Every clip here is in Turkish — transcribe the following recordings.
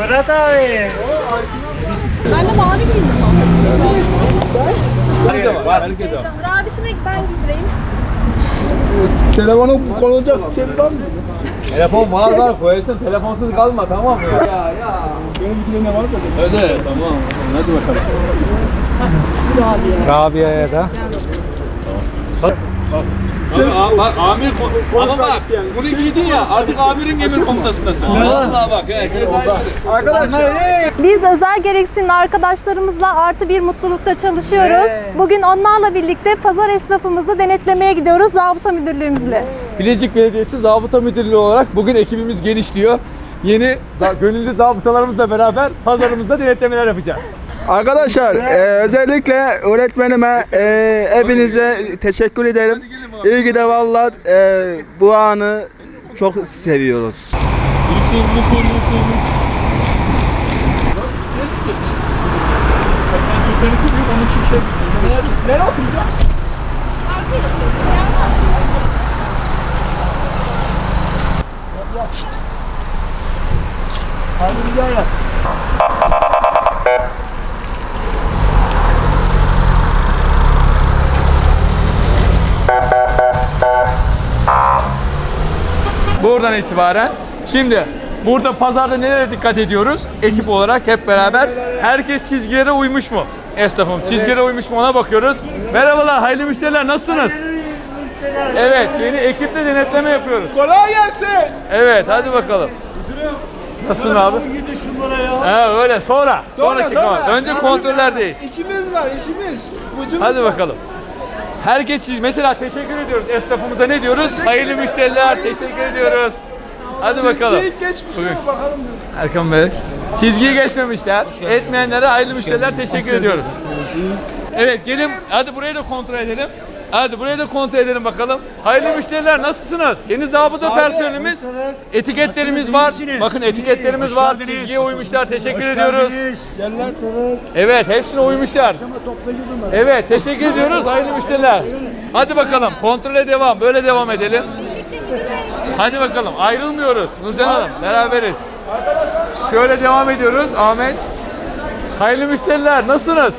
Fırat abi. Ben de mavi giymişim. Herkese var. Herkese var. Rabişime ben giydireyim. Telefonu konulacak şey var mı? Telefon var var koyarsın telefonsuz kalma tamam mı? Ya ya. Benim bir tane var mı? Öyle tamam. Hadi bakalım. Rabia'ya da. Abi, a- bak amir ama bak bunu giydin ya artık amirin emir komutasındasın. Vallahi bak evet. Arkadaşlar. Biz özel gereksinimli arkadaşlarımızla artı bir mutlulukta çalışıyoruz. Bugün onlarla birlikte pazar esnafımızı denetlemeye gidiyoruz zabıta müdürlüğümüzle. Bilecik Belediyesi Zabıta Müdürlüğü olarak bugün ekibimiz genişliyor. Yeni za- gönüllü zabıtalarımızla beraber pazarımızda denetlemeler yapacağız. Arkadaşlar e, özellikle öğretmenime e, hepinize teşekkür ederim. İyi ki de vallahi e, bu anı çok seviyoruz. Nereye oturacağız? Hadi güzel yap. Buradan itibaren şimdi burada pazarda nelere dikkat ediyoruz? Ekip olarak hep beraber herkes çizgilere uymuş mu? Esnafım çizgilere uymuş mu ona bakıyoruz. Merhabalar hayırlı müşteriler nasılsınız? Evet yeni ekiple denetleme yapıyoruz. Kolay gelsin. Evet hadi bakalım. Nasılsın abi? Ha öyle sonra. Sonraki sonra. konu. Önce kontrollerdeyiz. İşimiz var işimiz. Hadi bakalım. Herkes çiz. Mesela teşekkür ediyoruz. Esnafımıza ne diyoruz? Hayırlı müşteriler. Teşekkür ediyoruz. Hadi bakalım. Deyip geçmiş Bugün. mi bakalım. Erkan Bey. Çizgiyi geçmemişler. Etmeyenlere hayırlı müşteriler teşekkür ediyoruz. Evet gelin hadi burayı da kontrol edelim. Hadi burayı da kontrol edelim bakalım. Hayırlı müşteriler nasılsınız? Yeni zabıta personelimiz. Etiketlerimiz var. Bakın etiketlerimiz var. Çizgiye uymuşlar. Teşekkür ediyoruz. Evet hepsine uymuşlar. Evet teşekkür ediyoruz. Hayırlı müşteriler. Hadi bakalım kontrole devam. Böyle devam edelim. Hadi bakalım ayrılmıyoruz. Nurcan Hanım beraberiz. Şöyle devam ediyoruz Ahmet. Hayırlı müşteriler nasılsınız?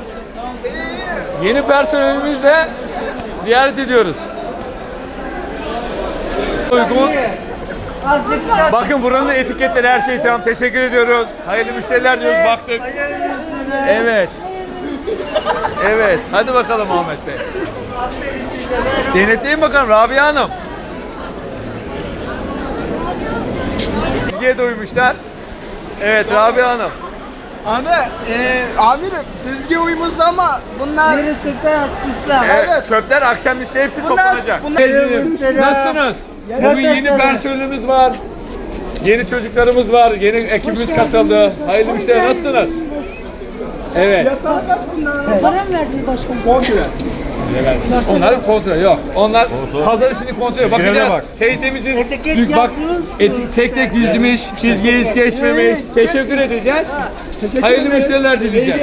Yeni personelimizle ziyaret ediyoruz. Uygun. Bakın buranın etiketleri her şey tamam. Teşekkür ediyoruz. Hayırlı müşteriler diyoruz baktık. Evet. Evet. Hadi bakalım Ahmet Bey. Denetleyin bakalım Rabia Hanım. Çizgiye de uymuşlar. Evet Rabia Hanım. Abi, e, amirim sizge uymuşuz ama bunlar Evet, Evet. çöpler akşam işte hepsi Bunlar- toplanacak. bunlar- Nasılsınız? Bugün yeni personelimiz var. Yeni çocuklarımız var. Yeni ekibimiz katıldı. Hayırlı müşteriler. Nasılsınız? Evet. Fiyatları kaç bunlar? Para mı verdiniz başkanım? Komple. Onların kontrolü yok. Onlar pazar işini kontrol ediyor. Bakacağız. Teyzemizin büyük bak etik, tek tek dizmiş, çizgiyi hiç geçmemiş. Teşekkür edeceğiz. Hayırlı müşteriler dileyeceğiz.